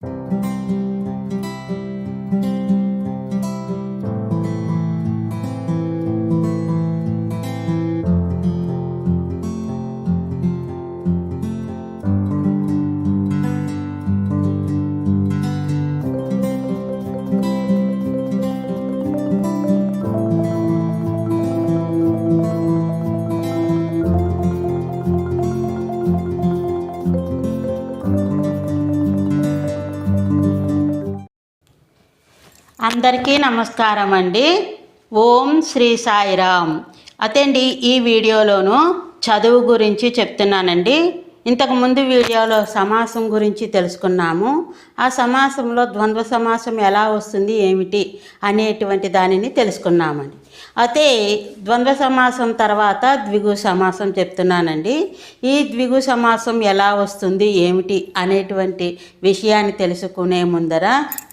you అందరికీ నమస్కారం అండి ఓం శ్రీ సాయిరామ్. అతండి ఈ వీడియోలోను చదువు గురించి చెప్తున్నానండి. ఇంతకుముందు వీడియోలో సమాసం గురించి తెలుసుకున్నాము. ఆ సమాసంలో ద్వంద్వ సమాసం ఎలా వస్తుంది ఏమిటి అనేటువంటి దానిని తెలుసుకున్నామండి. అయితే ద్వంద్వ సమాసం తర్వాత ద్విగు సమాసం చెప్తున్నానండి. ఈ ద్విగు సమాసం ఎలా వస్తుంది ఏమిటి అనేటువంటి విషయాన్ని తెలుసుకునే ముందర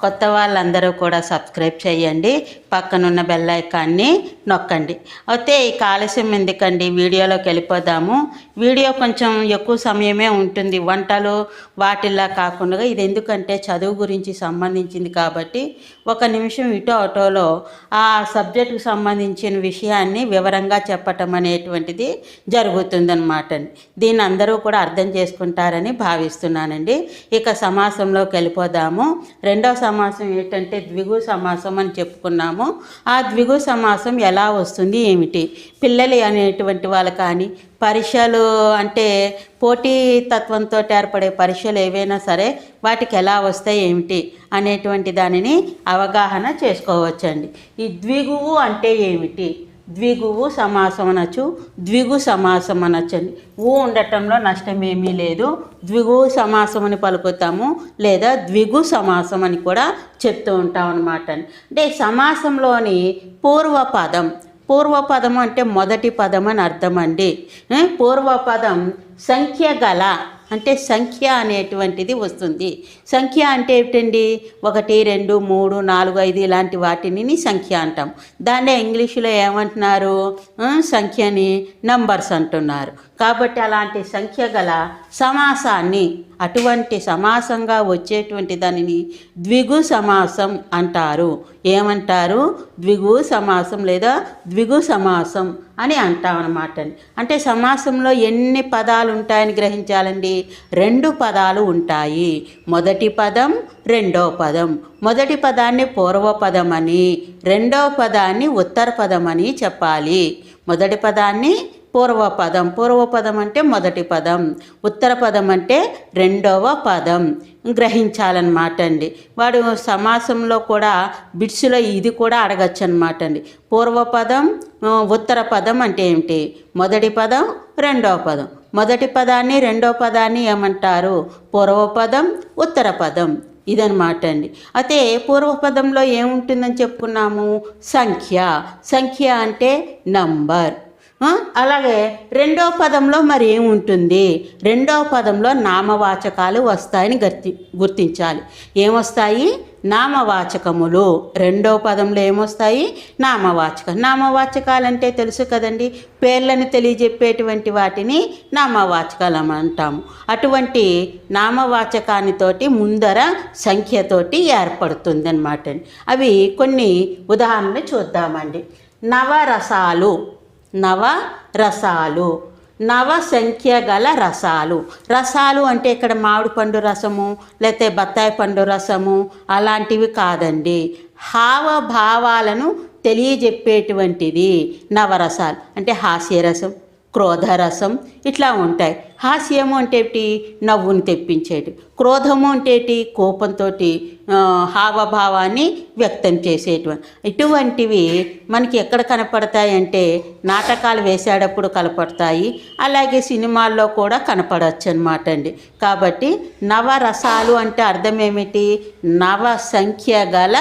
కొత్త వాళ్ళందరూ కూడా సబ్స్క్రైబ్ చేయండి. పక్కనున్న బెల్ ఐకాన్ని నొక్కండి. అయితే ఈ కాలుష్యం ఎందుకండి? వీడియోలోకి వెళ్ళిపోదాము. వీడియో కొంచెం ఎక్కువ సమయమే ఉంటుంది. వంటలు వాటిల్లా కాకుండా ఇది ఎందుకంటే చదువు గురించి సంబంధించింది కాబట్టి ఒక నిమిషం ఇటో అటోలో ఆ సబ్జెక్టుకు సంబంధించిన విషయాన్ని వివరంగా చెప్పటం అనేటువంటిది జరుగుతుందన్నమాట దీన్ని అందరూ కూడా అర్థం చేసుకుంటారని భావిస్తున్నానండి. ఇక సమాసంలోకి వెళ్ళిపోదాము. రెండో సమాసం ఏంటంటే ద్విగు సమాసం అని చెప్పుకున్నాము. ఆ ద్విగు సమాసం ఎలా వస్తుంది ఏమిటి? పిల్లలు అనేటువంటి వాళ్ళు కానీ పరీక్షలు అంటే పోటీ తత్వంతో ఏర్పడే పరీక్షలు ఏవైనా సరే వాటికి ఎలా వస్తాయి ఏమిటి? అనేటువంటి దానిని అవగాహన చేసుకోవచ్చండి. ఈ ద్విగువు అంటే ఏమిటి? ద్విగువు సమాసం అనొచ్చు ద్విగు సమాసం అనొచ్చండి ఊ ఉండటంలో నష్టమేమీ లేదు. ద్విగు సమాసం అని పలుకుతాము లేదా ద్విగు సమాసం అని కూడా చెప్తూ ఉంటాం అనమాట అంటే సమాసంలోని పూర్వపదం పూర్వపదం అంటే మొదటి పదం అని అర్థం అండి పూర్వపదం సంఖ్య గల అంటే సంఖ్య అనేటువంటిది వస్తుంది. సంఖ్య అంటే ఏమిటండి? ఒకటి రెండు మూడు నాలుగు ఐదు ఇలాంటి వాటిని సంఖ్య అంటాం. దాన్నే ఇంగ్లీషులో ఏమంటున్నారు? సంఖ్యని నంబర్స్ అంటున్నారు. కాబట్టి అలాంటి సంఖ్య గల సమాసాన్ని అటువంటి సమాసంగా వచ్చేటువంటి దానిని ద్విగు సమాసం అంటారు. ఏమంటారు? ద్విగు సమాసం లేదా ద్విగు సమాసం అని అంటాం అనమాట అంటే సమాసంలో ఎన్ని పదాలు ఉంటాయని గ్రహించాలండి? రెండు పదాలు ఉంటాయి. మొదటి పదం రెండో పదం. మొదటి పదాన్ని పూర్వపదం అని రెండవ పదాన్ని ఉత్తర పదం అని చెప్పాలి. మొదటి పదాన్ని పూర్వ పూర్వపదం. పూర్వపదం అంటే మొదటి పదం. ఉత్తర పదం అంటే రెండవ పదం. గ్రహించాలన్నమాట అండి. వాడు సమాసంలో కూడా బిట్స్లో ఇది కూడా అడగచ్చు అనమాట అండి. పూర్వపదం పదం ఉత్తర పదం అంటే ఏమిటి? మొదటి పదం రెండవ పదం. మొదటి పదాన్ని రెండవ పదాన్ని ఏమంటారు? పూర్వపదం ఉత్తర పదం. ఇదనమాట అండి. అయితే పూర్వపదంలో ఏముంటుందని చెప్పుకున్నాము? సంఖ్య. సంఖ్య అంటే నంబర్. అలాగే రెండో పదంలో మరి ఏముంటుంది? రెండో పదంలో నామవాచకాలు వస్తాయని గుర్తి గుర్తించాలి. ఏమొస్తాయి? నామవాచకములు. రెండో పదంలో ఏమొస్తాయి? నామవాచకం నామవాచకాలు అంటే తెలుసు కదండి. పేర్లను తెలియజెప్పేటువంటి వాటిని నామవాచకాలు అంటాము. అటువంటి నామవాచకానితోటి ముందర సంఖ్యతోటి ఏర్పడుతుంది అనమాట అవి కొన్ని ఉదాహరణలు చూద్దామండి. నవరసాలు. నవ రసాలు నవ సంఖ్య గల రసాలు. రసాలు అంటే ఇక్కడ మామిడి పండు రసము లేకపోతే బత్తాయి పండు రసము అలాంటివి కాదండి. హావభావాలను తెలియజెప్పేటువంటిది నవరసాలు. అంటే హాస్యరసం క్రోధరసం ఇట్లా ఉంటాయి. హాస్యము అంటే నవ్వుని తెప్పించేటి క్రోధము అంటే కోపంతో హావభావాన్ని వ్యక్తం చేసేటువంటి. ఇటువంటివి మనకి ఎక్కడ కనపడతాయి అంటే నాటకాలు వేసేటప్పుడు కనపడతాయి. అలాగే సినిమాల్లో కూడా కనపడవచ్చు అనమాట అండి. కాబట్టి నవరసాలు అంటే అర్థం ఏమిటి? నవ సంఖ్య గల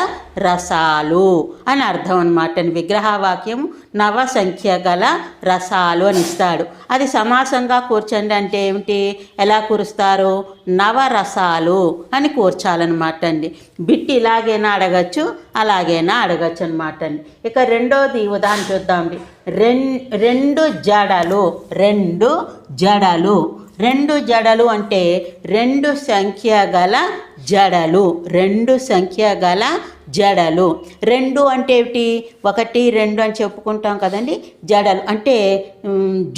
రసాలు అని అర్థం అనమాట అండి. విగ్రహవాక్యం నవ సంఖ్య గల రసాలు అని ఇస్తాడు. అది సమాసంగా కూర్చండి అంటే ఏమిటి ఎలా కురుస్తారు? నవరసాలు అని కూర్చాలన్నమాట అండి బిట్టి ఇలాగైనా అడగచ్చు అలాగైనా అడగచ్చు అనమాట అండి ఇక రెండోది ఉదాహరణ చూద్దామండి. రెం రెండు జడలు రెండు జడలు. రెండు జడలు అంటే రెండు సంఖ్య గల జడలు. రెండు సంఖ్య గల జడలు. రెండు అంటే ఏమిటి ఒకటి రెండు అని చెప్పుకుంటాం కదండి. జడలు అంటే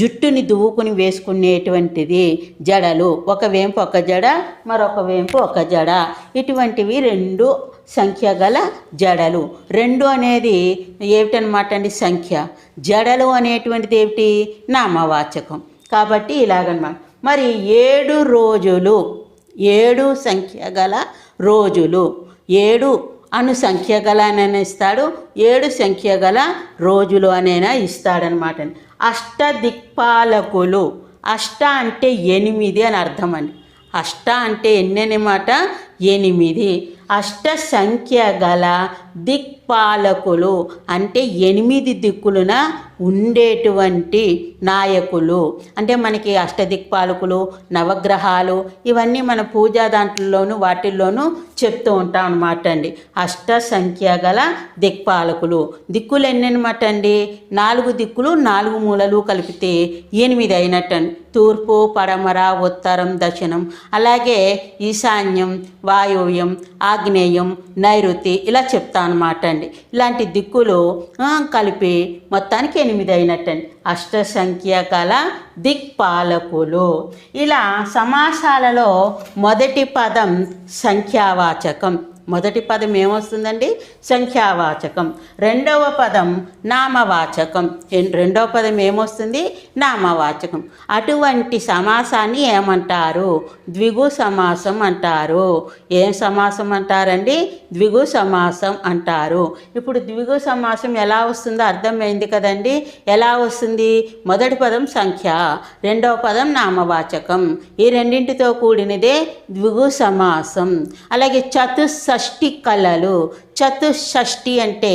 జుట్టుని దువ్వుకుని వేసుకునేటువంటిది జడలు. ఒక వేంపు ఒక జడ మరొక వేంపు ఒక జడ. ఇటువంటివి రెండు సంఖ్య గల జడలు. రెండు అనేది ఏమిటనమాట అండి సంఖ్య? జడలు అనేటువంటిది ఏమిటి? నామవాచకం. కాబట్టి ఇలాగనమాట మరి ఏడు రోజులు ఏడు సంఖ్య గల రోజులు ఏడు అను సంఖ్య గల అనైనా ఇస్తాడు ఏడు సంఖ్య గల రోజులు అనైనా ఇస్తాడనమాట అష్ట దిక్పాలకులు అష్ట అంటే ఎనిమిది అని అర్థం అండి. అష్ట అంటే ఎన్ని అనమాట? ఎనిమిది. అష్ట సంఖ్య గల దిక్పాలకులు అంటే ఎనిమిది దిక్కులున ఉండేటువంటి నాయకులు. అంటే మనకి అష్టదిక్పాలకులు నవగ్రహాలు ఇవన్నీ మన పూజా దాంట్లోనూ వాటిల్లోనూ చెప్తూ ఉంటాం అనమాట అండి. అష్ట సంఖ్య గల దిక్పాలకులు. దిక్కులు ఎన్నమాట అండి? నాలుగు దిక్కులు నాలుగు మూలలు కలిపితే ఎనిమిది అయినట్టండి తూర్పు పడమర ఉత్తరం దక్షిణం. అలాగే ఈశాన్యం వాయువ్యం ఆగ్నేయం నైరుతి ఇలా చెప్తా అనమాట అండి. ఇలాంటి దిక్కులు కలిపి మొత్తానికి ఎనిమిది అయినట్టండి. అష్ట సంఖ్య గల దిక్పాలకులు. ఇలా సమాసాలలో మొదటి పదం సంఖ్యావాచకం. మొదటి పదం ఏమొస్తుందండి? సంఖ్యావాచకం. రెండవ పదం నామవాచకం. రెండవ పదం ఏమొస్తుంది? నామవాచకం. అటువంటి సమాసాన్ని ఏమంటారు? ద్విగు సమాసం అంటారు. ఏం సమాసం అంటారండి? ద్విగు సమాసం అంటారు. ఇప్పుడు ద్విగు సమాసం ఎలా వస్తుందో అర్థమైంది కదండి? ఎలా వస్తుంది? మొదటి పదం సంఖ్య రెండవ పదం నామవాచకం. ఈ రెండింటితో కూడినదే ద్విగు సమాసం. అలాగే షష్టి కళలు. చతుషష్ఠి అంటే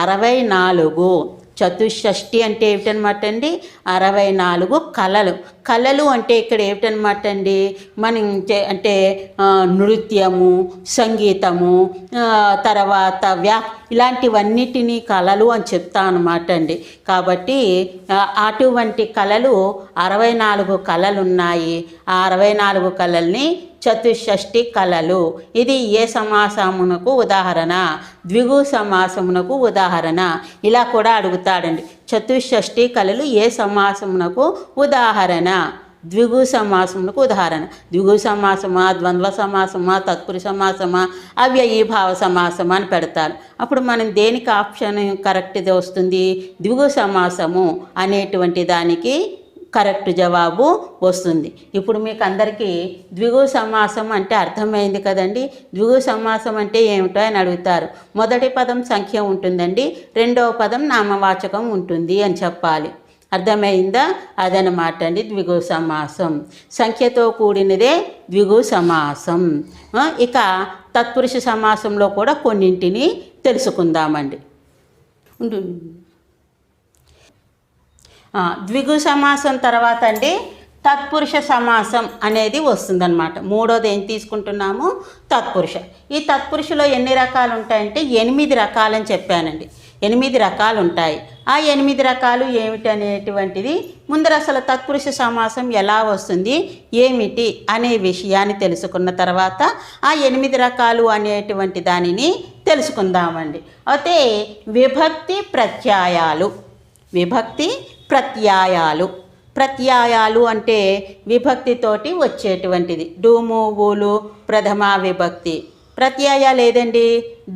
అరవై నాలుగు. చతుషష్ఠి అంటే ఏమిటనమాట అండి అరవై నాలుగు కళలు. కళలు అంటే ఇక్కడ ఏమిటనమాట అండి మనం చే- అంటే నృత్యము సంగీతము తర్వాత వ్యా ఇలాంటివన్నిటినీ కళలు అని చెప్తా అనమాట అండి కాబట్టి అటువంటి కళలు అరవై నాలుగు కళలు ఉన్నాయి ఆ అరవై నాలుగు కళల్ని చతుషష్ఠి కళలు. ఇది ఏ సమాసమునకు ఉదాహరణ? ద్విగు సమాసమునకు ఉదాహరణ. ఇలా కూడా అడుగుతాడండి. చతుషష్ఠి కళలు ఏ సమాసమునకు ఉదాహరణ? ద్విగు సమాసమునకు ఉదాహరణ. ద్విగు సమాసమా ద్వంద్వ సమాసమా తత్పురుష సమాసమా? అవ్యయీభావ సమాసమా అని పెడతారు. అప్పుడు మనం దేనికి ఆప్షన్ కరెక్ట్ది వస్తుంది? ద్విగు సమాసము అనేటువంటి దానికి కరెక్ట్ జవాబు వస్తుంది. ఇప్పుడు మీకు అందరికీ ద్విగు సమాసం అంటే అర్థమైంది కదండి. ద్విగు సమాసం అంటే ఏమిటో అని అడుగుతారు. మొదటి పదం సంఖ్య ఉంటుందండి. రెండవ పదం నామవాచకం ఉంటుంది అని చెప్పాలి. అర్థమైందా? అదనమాట అండి ద్విగు సమాసం. సంఖ్యతో కూడినదే ద్విగు సమాసం. ఇక తత్పురుష సమాసంలో కూడా కొన్నింటిని తెలుసుకుందామండి. ద్విగు సమాసం తర్వాత అండి తత్పురుష సమాసం అనేది వస్తుందన్నమాట. మూడోది ఏం తీసుకుంటున్నాము? తత్పురుష. ఈ తత్పురుషలో ఎన్ని రకాలు ఉంటాయంటే ఎనిమిది రకాలని చెప్పానండి. ఎనిమిది రకాలు ఉంటాయి ఆ ఎనిమిది రకాలు ఏమిటి అనేటువంటిది ముందర అసలు తత్పురుష సమాసం ఎలా వస్తుంది ఏమిటి అనే విషయాన్ని తెలుసుకున్న తర్వాత ఆ ఎనిమిది రకాలు అనేటువంటి దానిని తెలుసుకుందామండి. అయితే విభక్తి ప్రత్యయాలు. విభక్తి ప్రత్యాయాలు. ప్రత్యాయాలు అంటే విభక్తితోటి వచ్చేటువంటిది. డూము ఊలు ప్రథమ విభక్తి. ప్రత్యాయాలు ఏదండి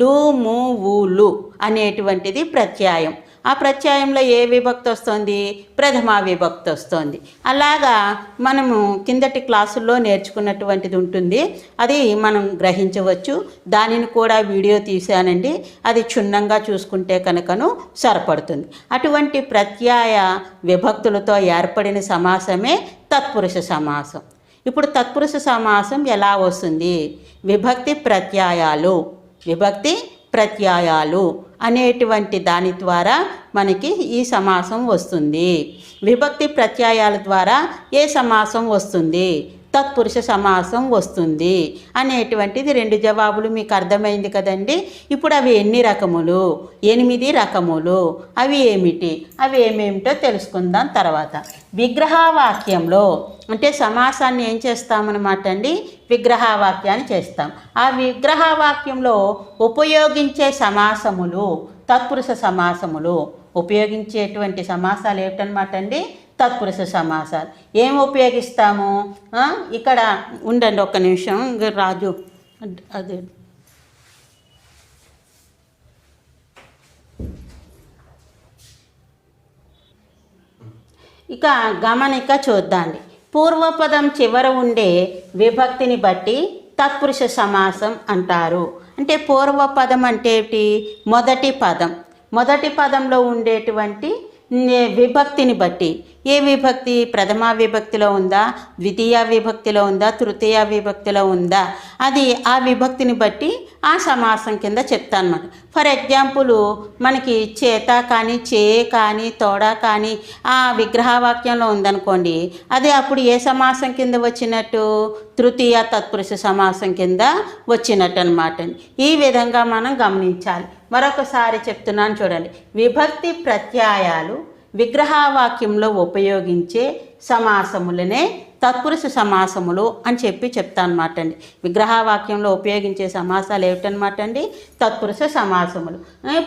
డూము ఊలు అనేటువంటిది ప్రత్యాయం. ఆ ప్రత్యయంలో ఏ విభక్తి వస్తుంది? ప్రథమ విభక్తి వస్తుంది. అలాగా మనము కిందటి క్లాసుల్లో నేర్చుకున్నటువంటిది ఉంటుంది. అది మనం గ్రహించవచ్చు. దానిని కూడా వీడియో తీశానండి. అది క్షుణ్ణంగా చూసుకుంటే కనుకను సరిపడుతుంది. అటువంటి ప్రత్యాయ విభక్తులతో ఏర్పడిన సమాసమే తత్పురుష సమాసం. ఇప్పుడు తత్పురుష సమాసం ఎలా వస్తుంది? విభక్తి ప్రత్యాయాలు. విభక్తి ప్రత్యయాలు అనేటువంటి దాని ద్వారా మనకి ఈ సమాసం వస్తుంది. విభక్తి ప్రత్యయాల ద్వారా ఏ సమాసం వస్తుంది? తత్పురుష సమాసం వస్తుంది. అనేటువంటిది రెండు జవాబులు మీకు అర్థమైంది కదండి? ఇప్పుడు అవి ఎన్ని రకములు? ఎనిమిది రకములు. అవి ఏమిటి? అవి ఏమేమిటో తెలుసుకుందాం తర్వాత. విగ్రహవాక్యంలో అంటే సమాసాన్ని ఏం చేస్తామన్నమాట అండి? విగ్రహవాక్యాన్ని చేస్తాం. ఆ విగ్రహవాక్యంలో ఉపయోగించే సమాసములు తత్పురుష సమాసములు ఉపయోగించేటువంటి సమాసాలు ఏమిటనమాట అండి? తత్పురుష సమాసాలు. ఏం ఉపయోగిస్తాము? ఇక్కడ ఉండండి ఒక్క నిమిషం. రాజు అదే. ఇక గమనిక చూద్దాండి. పూర్వపదం చివర ఉండే విభక్తిని బట్టి తత్పురుష సమాసం అంటారు. అంటే పూర్వపదం అంటే ఏమిటి? మొదటి పదం. మొదటి పదంలో ఉండేటువంటి విభక్తిని బట్టి ఏ విభక్తి ప్రథమ విభక్తిలో ఉందా? ద్వితీయ విభక్తిలో ఉందా? తృతీయ విభక్తిలో ఉందా? అది ఆ విభక్తిని బట్టి ఆ సమాసం కింద చెప్తాను అనమాట ఫర్ ఎగ్జాంపుల్ మనకి చేత కానీ చే కానీ తోడ కానీ ఆ విగ్రహవాక్యంలో ఉందనుకోండి అది అప్పుడు ఏ సమాసం కింద వచ్చినట్టు? తృతీయ తత్పురుష సమాసం కింద వచ్చినట్టు అనమాట ఈ విధంగా మనం గమనించాలి. మరొకసారి చెప్తున్నాను చూడండి. విభక్తి ప్రత్యయాలు విగ్రహవాక్యంలో ఉపయోగించే సమాసములనే తత్పురుష సమాసములు అని చెప్పి చెప్తాను అనమాట అండి. విగ్రహవాక్యంలో ఉపయోగించే సమాసాలు ఏమిటనమాట అండి? తత్పురుష సమాసములు.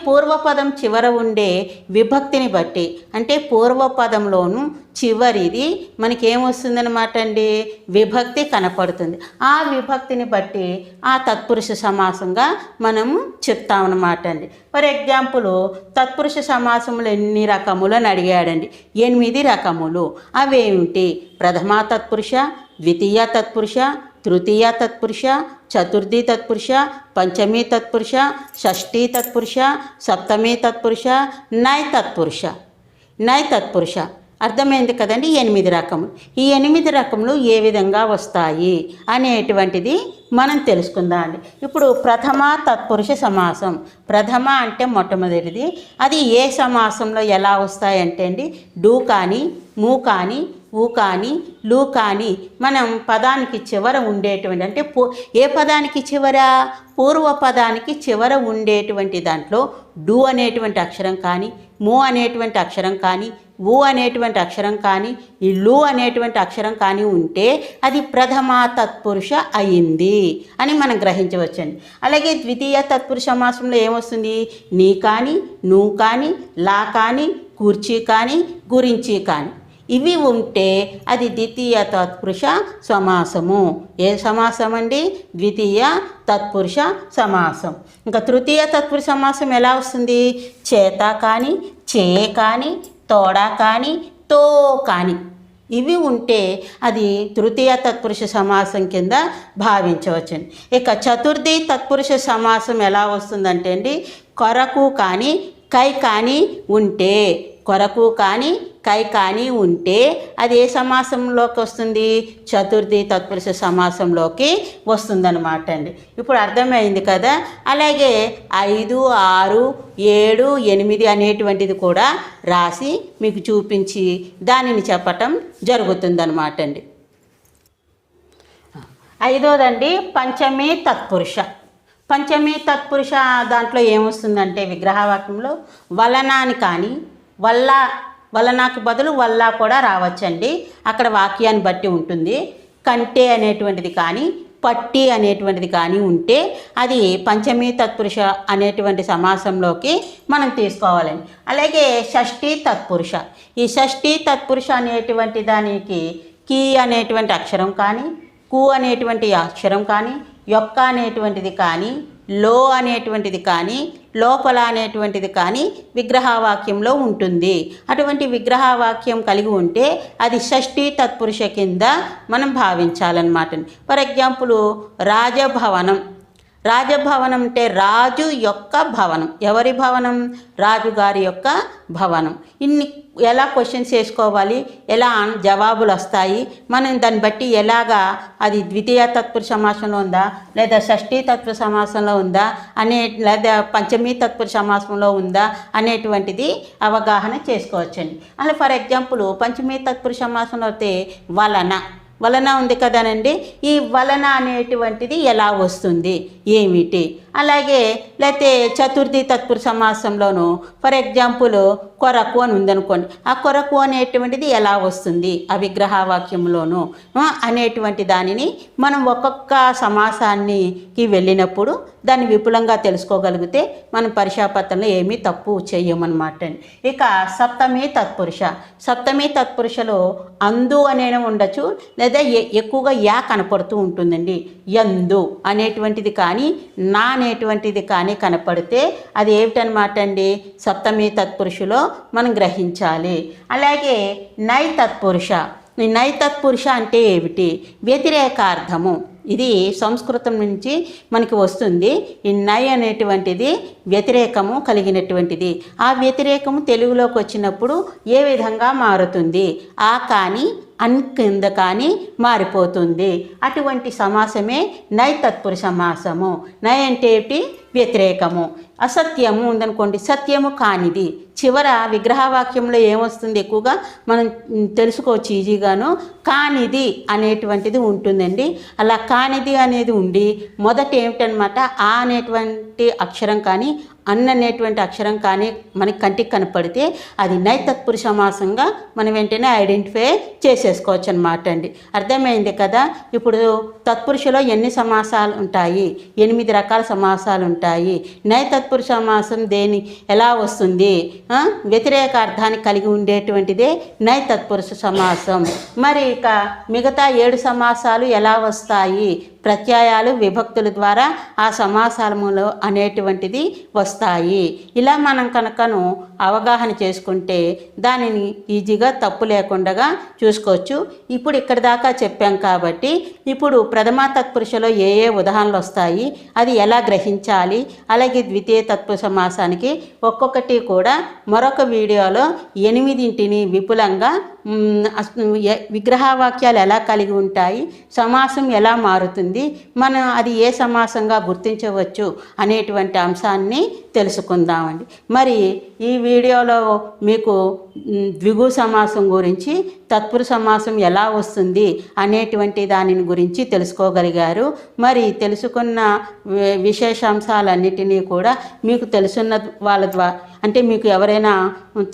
పూర్వపదం చివర ఉండే విభక్తిని బట్టి అంటే పూర్వపదంలోను చివరిది మనకేమొస్తుందనమాట అండి విభక్తి కనపడుతుంది. ఆ విభక్తిని బట్టి ఆ తత్పురుష సమాసంగా మనము చెప్తామన్నమాట అండి ఫర్ ఎగ్జాంపుల్ తత్పురుష సమాసములు ఎన్ని రకములు అని అడిగాడండి? ఎనిమిది రకములు. అవేమిటి? ప్రథమ తత్పురుష ద్వితీయ తత్పురుష తృతీయ తత్పురుష చతుర్థి తత్పురుష పంచమీ తత్పురుష షష్ఠీ తత్పురుష సప్తమీ తత్పురుష నై తత్పురుష. నై తత్పురుష. అర్థమైంది కదండి ఎనిమిది రకం ఈ ఎనిమిది రకములు ఏ విధంగా వస్తాయి అనేటువంటిది మనం తెలుసుకుందాం అండి ఇప్పుడు ప్రథమ తత్పురుష సమాసం. ప్రథమ అంటే మొట్టమొదటిది. అది ఏ సమాసంలో ఎలా వస్తాయంటే అండి డూ కానీ మూ కానీ ఊ కానీ లూ కానీ మనం పదానికి చివర ఉండేటువంటి అంటే పూ ఏ పదానికి చివర? పూర్వ పదానికి చివర ఉండేటువంటి దాంట్లో డూ అనేటువంటి అక్షరం కానీ మూ అనేటువంటి అక్షరం కానీ ఊ అనేటువంటి అక్షరం కానీ ఈ లు అనేటువంటి అక్షరం కానీ ఉంటే అది ప్రథమ తత్పురుష అయింది అని మనం గ్రహించవచ్చండి. అలాగే ద్వితీయ తత్పురుష సమాసంలో ఏమొస్తుంది నీ కానీ నువ్వు కానీ లా కానీ కూర్చి కానీ గురించి కానీ. ఇవి ఉంటే అది ద్వితీయ తత్పురుష సమాసము. ఏ సమాసం అండి ద్వితీయ తత్పురుష సమాసం. ఇంకా తృతీయ తత్పురుష సమాసం ఎలా వస్తుంది? చేత కానీ చే కానీ తోడా కానీ తో కానీ. ఇవి ఉంటే అది తృతీయ తత్పురుష సమాసం కింద భావించవచ్చండి ఇక చతుర్థి తత్పురుష సమాసం ఎలా వస్తుందంటే అండి కొరకు కానీ కై కానీ ఉంటే కొరకు కానీ కై కానీ ఉంటే అది ఏ సమాసంలోకి వస్తుంది? చతుర్థి తత్పురుష సమాసంలోకి వస్తుందన్నమాట అండి. ఇప్పుడు అర్థమైంది కదా? అలాగే ఐదు ఆరు ఏడు ఎనిమిది అనేటువంటిది కూడా రాసి మీకు చూపించి దానిని చెప్పటం జరుగుతుందన్నమాట అండి. ఐదోదండి పంచమి తత్పురుష. పంచమి తత్పురుష దాంట్లో ఏమొస్తుందంటే విగ్రహవాక్యంలో వలనాని కానీ వల్ల వల్ల నాకు బదులు వల్ల కూడా రావచ్చండి. అక్కడ వాక్యాన్ని బట్టి ఉంటుంది. కంటే అనేటువంటిది కానీ పట్టి అనేటువంటిది కానీ ఉంటే అది పంచమి తత్పురుష అనేటువంటి సమాసంలోకి మనం తీసుకోవాలండి. అలాగే షష్ఠీ తత్పురుష. ఈ షష్ఠీ తత్పురుష అనేటువంటి దానికి కీ అనేటువంటి అక్షరం కానీ కు అనేటువంటి అక్షరం కానీ యొక్క అనేటువంటిది కానీ లో అనేటువంటిది కానీ లోపల అనేటువంటిది కానీ విగ్రహవాక్యంలో ఉంటుంది. అటువంటి విగ్రహవాక్యం కలిగి ఉంటే అది షష్ఠీ తత్పురుష కింద మనం భావించాలన్నమాట. For example రాజభవనం. రాజభవనం అంటే రాజు యొక్క భవనం. ఎవరి భవనం? రాజుగారి యొక్క భవనం. ఇన్ని ఎలా క్వశ్చన్స్ వేసుకోవాలి ఎలా జవాబులు వస్తాయి? మనం దాన్ని బట్టి ఎలాగా అది ద్వితీయ తత్పురుష సమాసంలో ఉందా? లేదా షష్ఠీ తత్వ సమాసంలో ఉందా? అనే లేదా పంచమీ తత్పురుష సమాసంలో ఉందా? అనేటువంటిది అవగాహన చేసుకోవచ్చండి. అలా ఫర్ ఎగ్జాంపుల్ పంచమీ తత్పురుష సమాసంలో అయితే వలన వలన ఉంది కదనండి? ఈ వలన అనేటువంటిది ఎలా వస్తుంది? ఏమిటి? అలాగే లేకపోతే చతుర్థి తత్పురుష సమాసంలోనూ ఫర్ ఎగ్జాంపుల్ కొరకు అని ఉందనుకోండి. ఆ కొరకు అనేటువంటిది ఎలా వస్తుంది? ఆ విగ్రహవాక్యంలోనూ అనేటువంటి దానిని మనం ఒక్కొక్క సమాసానికి వెళ్ళినప్పుడు దాన్ని విపులంగా తెలుసుకోగలిగితే మనం పరిశాపత్రంలో ఏమీ తప్పు చెయ్యమన్నమాట ఇక సప్తమి తత్పురుష. సప్తమి తత్పురుషలో అందు అనే ఉండొచ్చు లేదా ఎ- ఎక్కువగా యా కనపడుతూ ఉంటుందండి. యందు అనేటువంటిది కానీ నా అనేటువంటిది కానీ కనపడితే అది ఏమిటనమాట అండి సప్తమి తత్పురుషులో మనం గ్రహించాలి. అలాగే నై తత్పురుష. ఈ నై తత్పురుష అంటే ఏమిటి? వ్యతిరేకార్థము. ఇది సంస్కృతం నుంచి మనకి వస్తుంది. ఈ నై అనేటువంటిది వ్యతిరేకము కలిగినటువంటిది. ఆ వ్యతిరేకము తెలుగులోకి వచ్చినప్పుడు ఏ విధంగా మారుతుంది? ఆ కానీ అన్ కింద కానీ మారిపోతుంది. అటువంటి సమాసమే నై తత్పుర సమాసము. నై అంటే ఏమిటి? వ్యతిరేకము. అసత్యము ఉందనుకోండి సత్యము కానిది. చివర విగ్రహవాక్యంలో ఏమొస్తుంది ఎక్కువగా? మనం తెలుసుకోవచ్చు ఈజీగాను. కానిది అనేటువంటిది ఉంటుందండి. అలా కానిది అనేది ఉండి మొదట ఏమిటనమాట? ఆ అనేటువంటి అక్షరం కానీ అన్న అనేటువంటి అక్షరం కానీ మనకి కంటికి కనపడితే అది నైతత్పురుష సమాసంగా మనం వెంటనే ఐడెంటిఫై చేసేసుకోవచ్చు అనమాట అండి. అర్థమైంది కదా? ఇప్పుడు తత్పురుషలో ఎన్ని సమాసాలు ఉంటాయి? ఎనిమిది రకాల సమాసాలు ఉంటాయి. నైతత్పురుష సమాసం దేని ఎలా వస్తుంది? వ్యతిరేక అర్థాన్ని కలిగి ఉండేటువంటిదే నైతత్పురుష సమాసం. మరి ఇక మిగతా ఏడు సమాసాలు ఎలా వస్తాయి? ప్రత్యయాలు విభక్తుల ద్వారా ఆ సమాసాలములు అనేటువంటిది వస్తాయి. ఇలా మనం కనుకను అవగాహన చేసుకుంటే దానిని ఈజీగా తప్పు లేకుండా చూసుకోవచ్చు. ఇప్పుడు ఇక్కడి దాకా చెప్పాం కాబట్టి ఇప్పుడు ప్రథమ తత్పురుషలో ఏ ఏ ఉదాహరణలు వస్తాయి అది ఎలా గ్రహించాలి అలాగే ద్వితీయ తత్వ సమాసానికి ఒక్కొక్కటి కూడా మరొక వీడియోలో ఎనిమిదింటిని విపులంగా విగ్రహవాక్యాలు ఎలా కలిగి ఉంటాయి సమాసం ఎలా మారుతుంది మనం అది ఏ సమాసంగా గుర్తించవచ్చు అనేటువంటి అంశాన్ని తెలుసుకుందామండి. మరి ఈ వీడియోలో మీకు ద్విగు సమాసం గురించి తత్పురు సమాసం ఎలా వస్తుంది అనేటువంటి దానిని గురించి తెలుసుకోగలిగారు. మరి తెలుసుకున్న విశేషాంశాలన్నిటినీ కూడా మీకు తెలుసున్న వాళ్ళ ద్వారా అంటే మీకు ఎవరైనా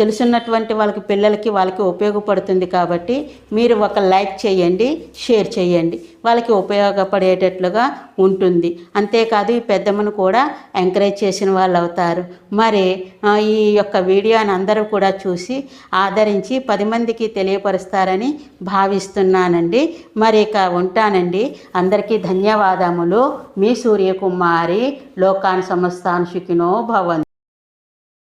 తెలుసున్నటువంటి వాళ్ళకి పిల్లలకి వాళ్ళకి ఉపయోగపడుతుంది కాబట్టి మీరు ఒక లైక్ చేయండి షేర్ చేయండి. వాళ్ళకి ఉపయోగపడేటట్లుగా ఉంటుంది. అంతేకాదు ఈ పెద్దమ్మను కూడా ఎంకరేజ్ చేసిన వాళ్ళు అవుతారు. మరి ఈ యొక్క వీడియోని అందరూ కూడా చూసి ఆదరించి పది మందికి తెలియపరుస్తారని భావిస్తున్నానండి. మరి ఇక ఉంటానండి. అందరికీ ధన్యవాదములు. మీ సూర్యకుమారి లోకాన్ సమస్తాన్ శుకినో భవన్